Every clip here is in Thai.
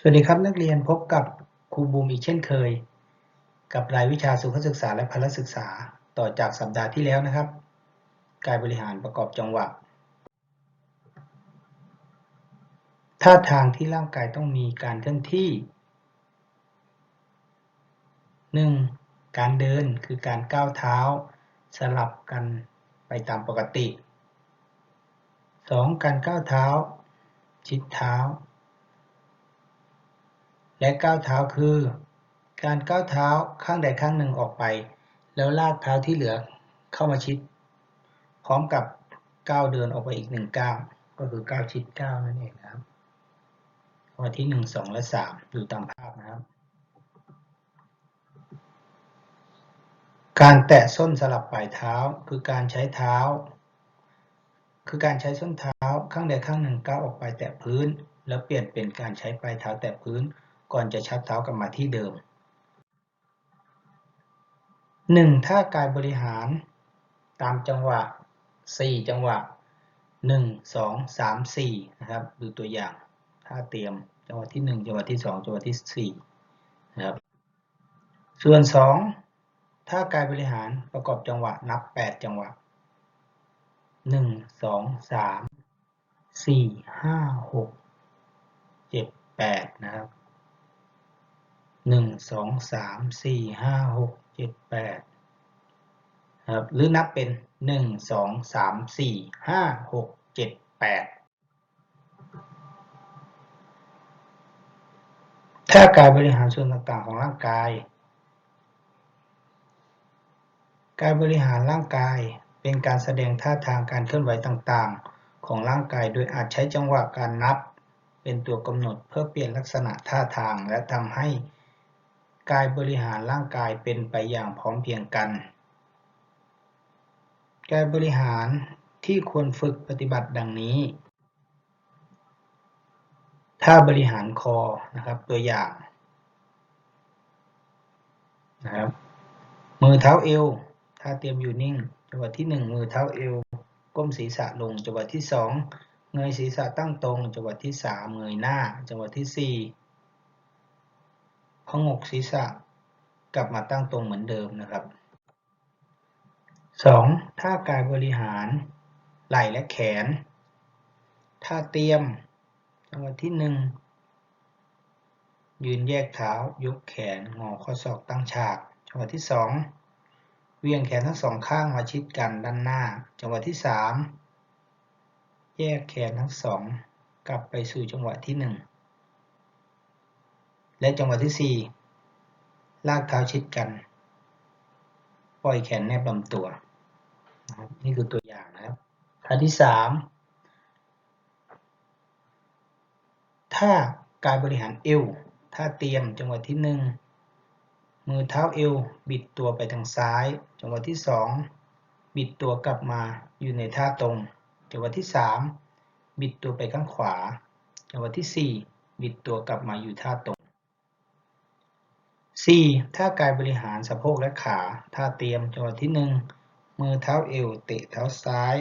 สวัสดีครับนักเรียนพบกับครูบูมอีกเช่นเคย กับรายวิชาสุขศึกษาและพลศึกษาต่อจากสัปดาห์ที่แล้วนะครับ กายบริหารประกอบจังหวะท่าทางที่ร่างกายต้องมีการเคลื่อนที่ 1. การเดินคือการก้าวเท้า สลับกันไปตามปกติ 2. การก้าวเท้า ชิดเท้า และก้าวเท้าคือ การก้าวเท้าข้างใดข้างหนึ่งออกไป แล้วลากเท้าที่เหลือเข้ามาชิด พร้อมกับก้าวเดินออกไปอีกหนึ่งก้าวก็คือก้าวชิดก้าวนั่นเองนะครับข้อที่หนึ่งสองและสามดูตามภาพนะครับ การแตะส้นสลับปลายเท้าคือการใช้เท้า คือการใช้ส้นเท้าข้างใดข้างหนึ่งก้าวออกไปแตะพื้น แล้วเปลี่ยนเป็นการใช้ปลายเท้าแตะพื้น ก่อนจะชักเท้ากลับมาที่เดิม 1. ท่ากายบริหาร ตามจังหวะ 4 จังหวะ 1 2 3 4 นะครับ ดูตัวอย่างท่าเตรียมจังหวะที่ 1 จังหวะที่ 2 จังหวะที่ 4 นะครับ ส่วน 2 ท่ากายบริหารประกอบจังหวะนับ 8 จังหวะ 1 2 3 4 5 6 7 8 นะครับ หนึ่งสองสามสี่ห้าหกเจ็ดแปดครับหรือนับเป็นหนึ่งสองสามสี่ห้าหกเจ็ดแปดถ้าการบริหารส่วนต่างๆของร่างกาย การบริหารร่างกายเป็นการแสดงท่าทางการเคลื่อนไหวต่างๆ ของร่างกาย โดยอาจใช้จังหวะการนับ เป็นตัวกำหนดเพื่อเปลี่ยนลักษณะท่าทางและทำให้ กายบริหารร่างกายเป็นไปอย่างพร้อมเพรียงกัน การบริหารที่ควรฝึกปฏิบัติดังนี้ ถ้าบริหารคอนะครับตัวอย่างนะครับมือเท้าเอว ถ้าเตรียมอยู่นิ่ง จังหวะที่ 1 มือเท้าเอว ก้มศีรษะลง จังหวะที่ 2 เงยศีรษะตั้งตรง จังหวะที่ 3 เงยหน้า จังหวะที่4 พงกศีรษะกลับมาตั้งตรงเหมือนเดิมนะครับ 2. ท่ากายบริหาร ไหล่และแขน ท่าเตรียมจังหวะที่ 1 ยืนแยกเท้ายกแขนงอข้อศอกตั้งฉาก จังหวะที่ 2 เวียงแขนทั้งสองข้างมาชิดกันด้านหน้า จังหวะที่ 3 แยกแขนทั้งสองกลับไปสู่จังหวะที่ 1 และจังหวะที่ 4 ลากเท้าชิดกัน ปล่อยแขนแนบลำตัวนะครับนี่คือตัวอย่างนะครับท่าที่3ถ้ากายบริหารเอวถ้าเตรียมจังหวะที่ 1 มือเท้าเอวบิดตัวไปทางซ้าย จังหวะที่ 2 บิดตัวกลับมาอยู่ในท่าตรง จังหวะที่ 3 บิดตัวไปข้างขวา จังหวะที่ 4 บิดตัวกลับมาอยู่ท่าตรง 4. ท่ากายบริหารสะโพกและขาท่าเตรียมจังหวะที่ 1 มือเท้าเอวเตะเท้าซ้าย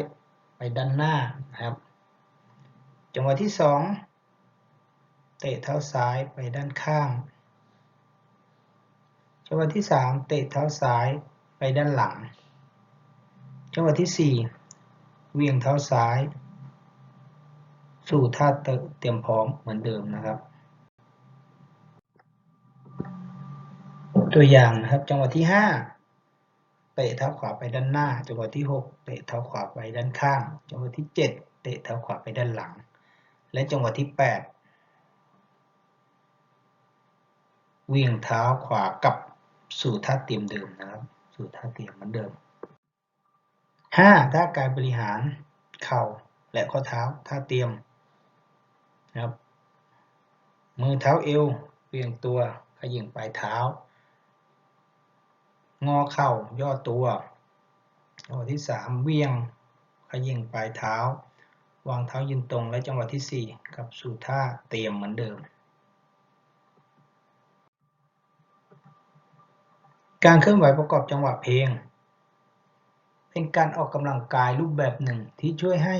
ไปด้านหน้านะครับ จังหวะที่ 2 เตะเท้าซ้ายไปด้านข้าง จังหวะที่ 3 เตะเท้าซ้ายไปด้านหลัง จังหวะที่ 4 เวียงเท้าซ้าย สู่ท่าเตรียมพร้อมเหมือนเดิมนะครับ ตัวอย่างนะครับ จังหวะที่5เตะเท้าขวาไปด้านหน้า จังหวะที่6เตะเท้าขวาไปด้านข้าง จังหวะที่7เตะเท้าขวาไปด้านหลัง และจังหวะที่8เวียงเท้าขวากลับสู่ท่าเตรียมเดิมนะครับ สู่ท่าเตรียมเหมือนเดิม 5. ท่ากายบริหารเข่าและข้อเท้าท่าเตรียมนะครับมือเท้าเอวเวียงตัวขยิงปลายเท้า งอเข่าย่อตัวจังหวะที่ 3 เวียงขยิงปลายเท้า วางเท้ายืนตรง และจังหวะที่ 4 กับสู่ท่าเตรียมเหมือนเดิม การเคลื่อนไหวประกอบจังหวะเพลง เป็นการออกกำลังกายรูปแบบหนึ่งที่ช่วยให้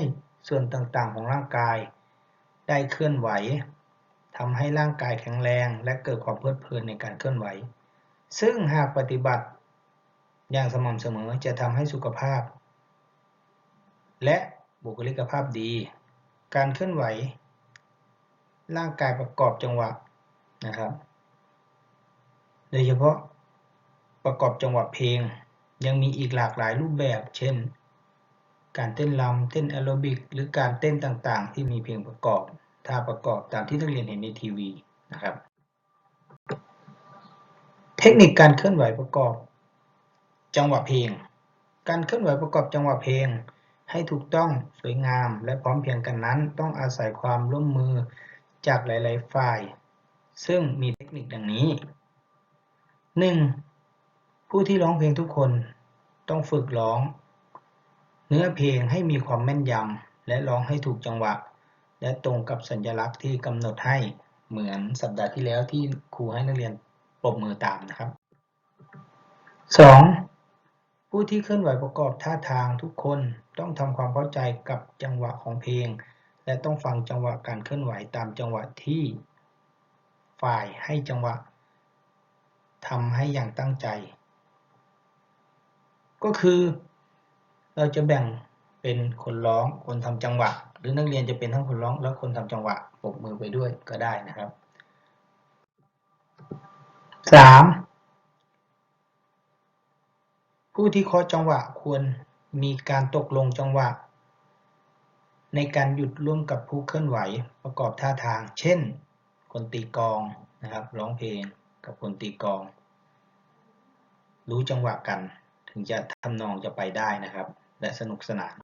ส่วนต่างๆของร่างกาย ได้เคลื่อนไหวทำให้ร่างกายแข็งแรง และเกิดความเพลิดเพลินในการเคลื่อนไหว ซึ่งหากปฏิบัติ อย่างสม่ำเสมอจะทำให้สุขภาพ และบุคลิกภาพดี การเคลื่อนไหว ร่างกายประกอบจังหวะนะครับ โดยเฉพาะประกอบจังหวะเพลง ยังมีอีกหลากหลายรูปแบบ เช่น การเต้นรำเต้นแอโรบิก หรือการเต้นต่างๆ ที่มีเพลงประกอบท่าประกอบตามที่นักเรียนเห็นในทีวีนะครับ เทคนิคการเคลื่อนไหวประกอบ จังหวะเพลง การเคลื่อนไหวประกอบจังหวะเพลง ให้ถูกต้องสวยงาม และพร้อมเพรียงกันนั้น ต้องอาศัยความร่วมมือจากหลาย ๆ ฝ่าย ซึ่งมีเทคนิคดังนี้ 1. ผู้ที่ร้องเพลงทุกคนต้องฝึกร้อง เนื้อเพลงให้มีความแม่นยำและร้องให้ถูกจังหวะ และตรงกับสัญลักษณ์ที่กำหนดให้เหมือนสัปดาห์ที่แล้วที่ครูให้นักเรียนปรบมือตามนะครับ 2. ผู้ที่เคลื่อนไหวประกอบท่าทางทุกคนต้องทำความเข้าใจกับจังหวะของเพลง และต้องฟังจังหวะการเคลื่อนไหวตามจังหวะที่ ฝ่ายให้จังหวะทำให้อย่างตั้งใจ ก็คือเราจะแบ่งเป็นคนร้องคนทำจังหวะ หรือนักเรียนจะเป็นทั้งคนร้องและคนทำจังหวะปรบมือไปด้วยก็ได้นะครับ 3. ผู้ที่เคาะจังหวะควรมีการตกลงจังหวะ ในการหยุดร่วมกับผู้เคลื่อนไหวประกอบท่าทาง เช่น คนตีกองนะครับร้องเพลงกับคนตีกอง รู้จังหวะกัน ถึงจะทำนองจะไปได้นะครับ และสนุกสนาน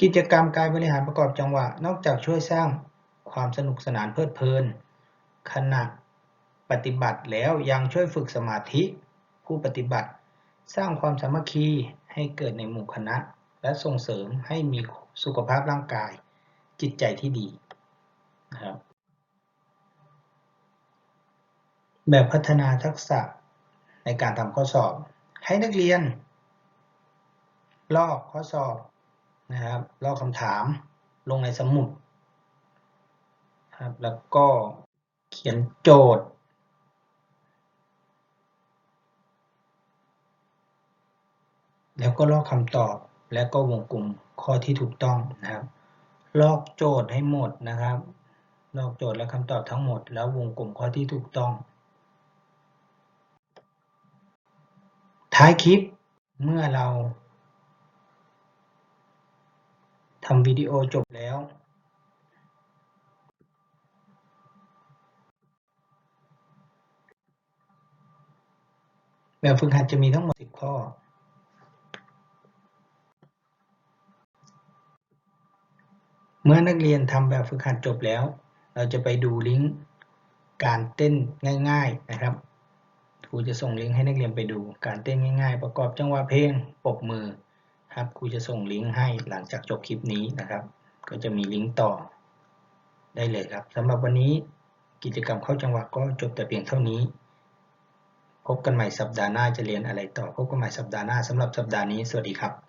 กิจกรรมการบริหารประกอบจังหวะ นอกจากช่วยสร้างความสนุกสนานเพลิดเพลิน ขณะปฏิบัติแล้วยังช่วยฝึกสมาธิ ผู้ปฏิบัติ สร้างความสามัคคีให้เกิดในหมู่คณะ และส่งเสริมให้มีสุขภาพร่างกาย จิตใจที่ดีนะครับแบบพัฒนาทักษะในการทำข้อสอบ ให้นักเรียน ลอกข้อสอบนะครับลอกคำถามลงในสมุดครับแล้วก็เขียนโจทย์ แล้วก็ลอกคำตอบแล้วก็วงกลมข้อที่ถูกต้องนะครับ ลอกโจทย์ให้หมดนะครับ ลอกโจทย์และคำตอบทั้งหมด แล้ววงกลมข้อที่ถูกต้อง ท้ายคลิปเมื่อเราทำวิดีโอจบแล้ว แบบฝึกหัดจะมีทั้งหมด 10 ข้อ เมื่อนักเรียนทำแบบฝึกหัดจบแล้ว เราจะไปดูลิงก์การเต้นง่าย ๆนะครับครูจะส่งลิงก์ให้นักเรียนไปดูการเต้นง่าย ๆ ประกอบจังหวะเพลงปรบมือครับครูจะส่งลิงก์ให้หลังจากจบคลิปนี้นะครับ ก็จะมีลิงก์ต่อได้เลยครับสำหรับวันนี้กิจกรรมเข้าจังหวะก็จบแต่เพียงเท่านี้ พบกันใหม่สัปดาห์หน้าจะเรียนอะไรต่อ พบกันใหม่สัปดาห์หน้าสำหรับสัปดาห์นี้สวัสดีครับ